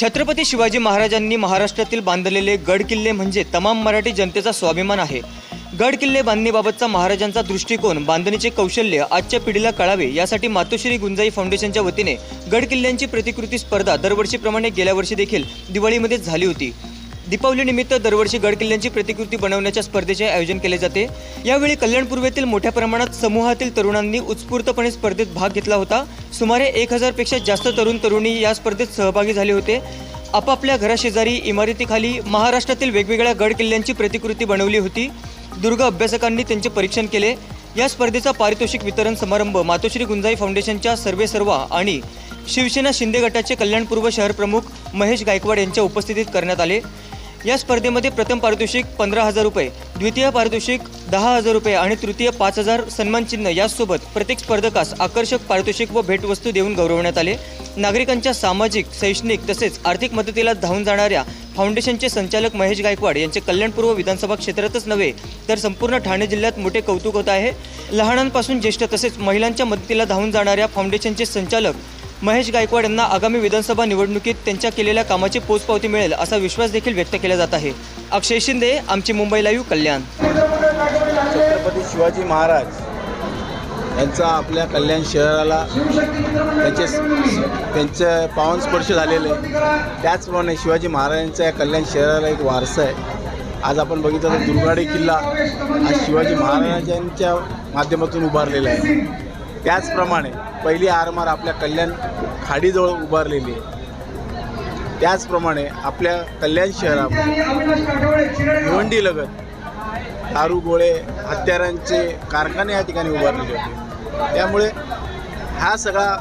छत्रपती शिवाजी महाराजांनी महाराष्ट्रातील बांधलेले गड किल्ले म्हणजे तमाम मराठी जनतेचा स्वाभिमान आहे. गड किल्ले बांधणीबाबतचा महाराजांचा दृष्टिकोन बांधणीचे कौशल्य आजच्या पिढीला कळावे यासाठी मातोश्री गुंजाई फाउंडेशनच्या वतीने गड किल्ल्यांची प्रतिकृती स्पर्धा दरवर्षीप्रमाणे गेल्या वर्षी देखील दिवाळीमध्ये झाली होती. दीपावलीनिमित्त दरवर्षी गड किल्ल्यांची प्रतिकृती बनवण्याच्या स्पर्धेचे आयोजन केले जाते. यावेळी कल्याण पूर्वेतील मोठ्या प्रमाणात समूहातील तरुणांनी उत्स्फूर्तपणे स्पर्धेत भाग घेतला होता. सुमारे एक हजारपेक्षा जास्त तरुण तरुणी या स्पर्धेत सहभागी झाले होते. आपापल्या घराशेजारी इमारतीखाली महाराष्ट्रातील वेगवेगळ्या गड किल्ल्यांची प्रतिकृती बनवली होती. दुर्ग अभ्यासकांनी त्यांचे परीक्षण केले. या स्पर्धेचा पारितोषिक वितरण समारंभ मातोश्री गुंजाई फाउंडेशनच्या सर्वेसर्वा आणि शिवसेना शिंदे गटाचे कल्याणपूर्व शहर प्रमुख महेश गायकवाड यांच्या उपस्थितीत करण्यात आले. या स्पर्धेमध्ये प्रथम पारितोषिक पंधरा हजार रुपये द्वितीय पारितोषिक दहा हजार रुपये आणि तृतीय पाच हजार सन्मानचिन्ह यासोबत प्रत्येक स्पर्धकास आकर्षक पारितोषिक व भेटवस्तू देऊन गौरवण्यात आले. नागरिकांच्या सामाजिक शैक्षणिक तसेच आर्थिक मदतीला धावून जाणाऱ्या फाउंडेशनचे संचालक महेश गायकवाड यांचे कल्याणपूर्व विधानसभा क्षेत्रातच नव्हे तर संपूर्ण ठाणे जिल्ह्यात मोठे कौतुक होत आहे. लहानांपासून ज्येष्ठ तसेच महिलांच्या मदतीला धावून जाणाऱ्या फाउंडेशनचे संचालक महेश गायकवाड यांना आगामी विधानसभा निवडणुकीत त्यांच्या केलेल्या कामाची पोचपावती मिळेल असा विश्वास देखील व्यक्त केला जात आहे. अक्षय शिंदे आमची मुंबई लाईव्ह कल्याण. छत्रपती शिवाजी महाराज यांचा आपल्या कल्याण शहराला त्यांचे त्यांचं पावन स्पर्श झालेलं. आहे त्याचप्रमाणे शिवाजी महाराजांचा या कल्याण शहराला एक वारसा आहे. आज आपण बघितलं तर दुर्गाडी किल्ला हा शिवाजी महाराजांच्या माध्यमातून उभारलेला आहे. त्याचप्रमाणे पहिली आरमार आपल्या कल्याण खाडीजवळ उभारलेली आहे. त्याचप्रमाणे आपल्या कल्याण शहरामध्ये भिवंडीलगत दारू गोळे हत्यारांचे कारखाने या ठिकाणी उभारलेले होते. त्यामुळे हा सगळा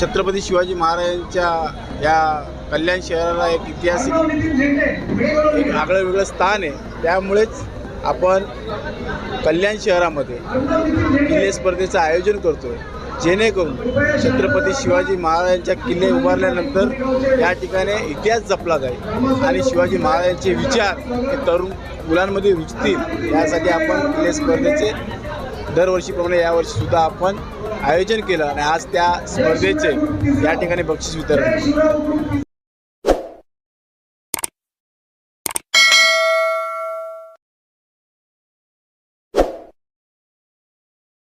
छत्रपती शिवाजी महाराजांच्या या कल्याण शहराला एक ऐतिहासिक एक आगळं वेगळं स्थान आहे. त्यामुळेच आपण कल्याण शहरामध्ये किल्ले स्पर्धेचं आयोजन करतो आहे जेणेकरून छत्रपती शिवाजी महाराजांच्या किल्ले उभारल्यानंतर या ठिकाणी इतिहास जपला जाईल आणि शिवाजी महाराजांचे विचार हे तरुण मुलांमध्ये रुजतील. यासाठी आपण किल्ले स्पर्धेचे दरवर्षीप्रमाणे यावर्षीसुद्धा आपण आयोजन केलं आणि आज त्या स्पर्धेचे या ठिकाणी बक्षीस वितरण.